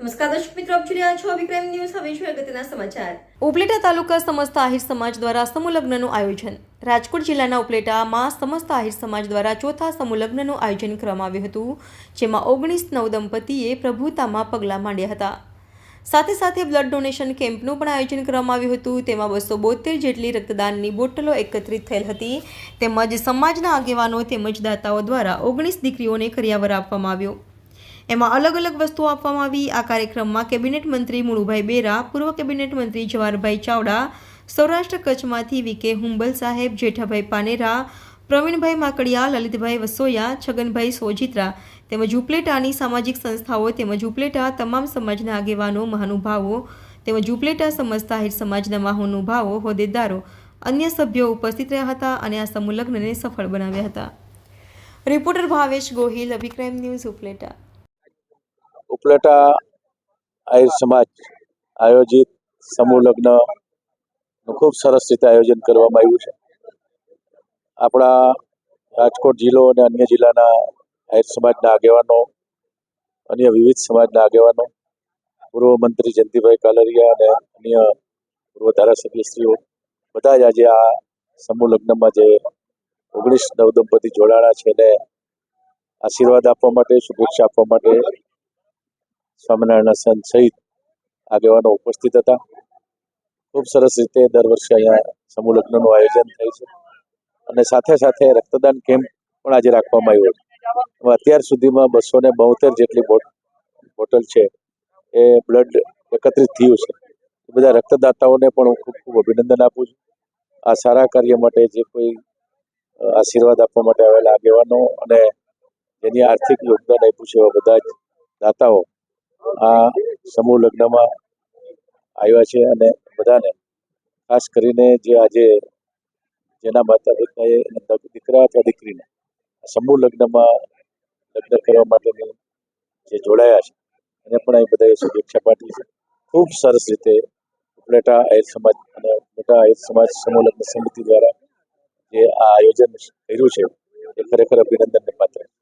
નમસ્કાર દર્શક મિત્રો, આપ જોઈ રહ્યા છો વિક્રમ ન્યૂઝ. હવે છે અગત્યના સમાચાર. ઉપલેટા તાલુકા સમસ્ત આહિર સમાજ દ્વારા સમુલગ્નનું આયોજન. રાજકોટ જિલ્લાના ઉપલેટામાં સમસ્ત આહિર સમાજ દ્વારા ચોથા સમુલગ્નનું આયોજન કરવામાં આવ્યું હતું, જેમાં ઓગણીસ નવ દંપતીએ પ્રભુતામાં પગલાં માંડ્યા હતા. સાથે સાથે બ્લડ ડોનેશન કેમ્પનું પણ આયોજન કરવામાં આવ્યું હતું. તેમાં બસો બોતેર જેટલી રક્તદાનની બોટલો એકત્રિત થયેલ હતી. તેમજ સમાજના આગેવાનો તેમજ દાતાઓ દ્વારા ઓગણીસ દીકરીઓને કરિયાવર આપવામાં આવ્યો. એમાં અલગ અલગ વસ્તુઓ આપવામાં આવી. આ કાર્યક્રમમાં કેબિનેટ મંત્રી મુળુભાઈ બેરા, પૂર્વ કેબિનેટ મંત્રી જવાહરભાઈ ચાવડા, સૌરાષ્ટ્ર કચ્છમાંથી વીકે હુંબલ સાહેબ, જેઠાભાઈ પાનેરા, પ્રવીણભાઈ માકડિયા, લલિતભાઈ વસોયા, છગનભાઈ સોજિત્રા તેમજ ઉપલેટાની સામાજિક સંસ્થાઓ તેમજ ઉપલેટા તમામ સમાજના આગેવાનો, મહાનુભાવો તેમજ ઉપલેટા સમજતા હિર સમાજના મહાનુભાવો, હોદ્દેદારો, અન્ય સભ્યો ઉપસ્થિત રહ્યા હતા અને આ સમૂહ સફળ બનાવ્યા હતા. રિપોર્ટર ભાવેશ ગોહિલ અભિક્રાઇમ ન્યૂઝ ઉપલેટા. ઉપલેટા આહિર સમાજ આયોજિત સમૂહ લગ્ન ખૂબ સરસ રીતે આયોજન કરવામાં આવ્યું છે. આપણા રાજકોટ જિલ્લો અને અન્ય જિલ્લાના આહિર સમાજના આગેવાનો, અન્ય વિવિધ સમાજના આગેવાનો, પૂર્વ મંત્રી જયંતિભાઈ કાલરિયા અને અન્ય પૂર્વ ધારાસભ્યશ્રીઓ બધા જ આજે આ સમૂહ લગ્નમાં જે ઓગણીસ નવદંપતિ જોડાણા છે એને આશીર્વાદ આપવા માટે, શુભેચ્છા આપવા માટે સ્વામિનારાયણ સંત સહિત આગેવાનો ઉપસ્થિત હતા. ખૂબ સરસ રીતે દર વર્ષે અહીંયા સમૂહ લગ્નનું આયોજન થાય છે. અને સાથે સાથે રક્તદાન કેમ્પ પણ આજે રાખવામાં આવ્યો છે. અત્યાર સુધીમાં બસો ને બોતેર જેટલી બોટ- બોટલ છે. એ બ્લડ એકત્રિત થયું છે. બધા રક્તદાતાઓને પણ હું ખૂબ ખૂબ અભિનંદન આપું છું. આ સારા કાર્ય માટે જે કોઈ આશીર્વાદ આપવા માટે આવેલા આગેવાનો અને જેની આર્થિક યોગદાન આપ્યું છે એવા બધા જ દાતાઓ આ સમૂહ લગ્નમાં આવ્યા છે અને બધાને ખાસ કરીને જે આજે જેના માતા પિતાએ દીકરા અથવા દીકરીને સમૂહ લગ્નમાં લગ્ન કરવા માટેની જે જોડાયા છે, એને પણ અહીં બધાએ શુભેચ્છા પાઠવી છે. ખૂબ સરસ રીતે ઉપલેટા આહિર સમાજ અને ઉપલેટા આહિર સમાજ સમૂહ લગ્ન સમિતિ દ્વારા જે આ આયોજન કર્યું છે, એ ખરેખર અભિનંદનને પાત્ર છે.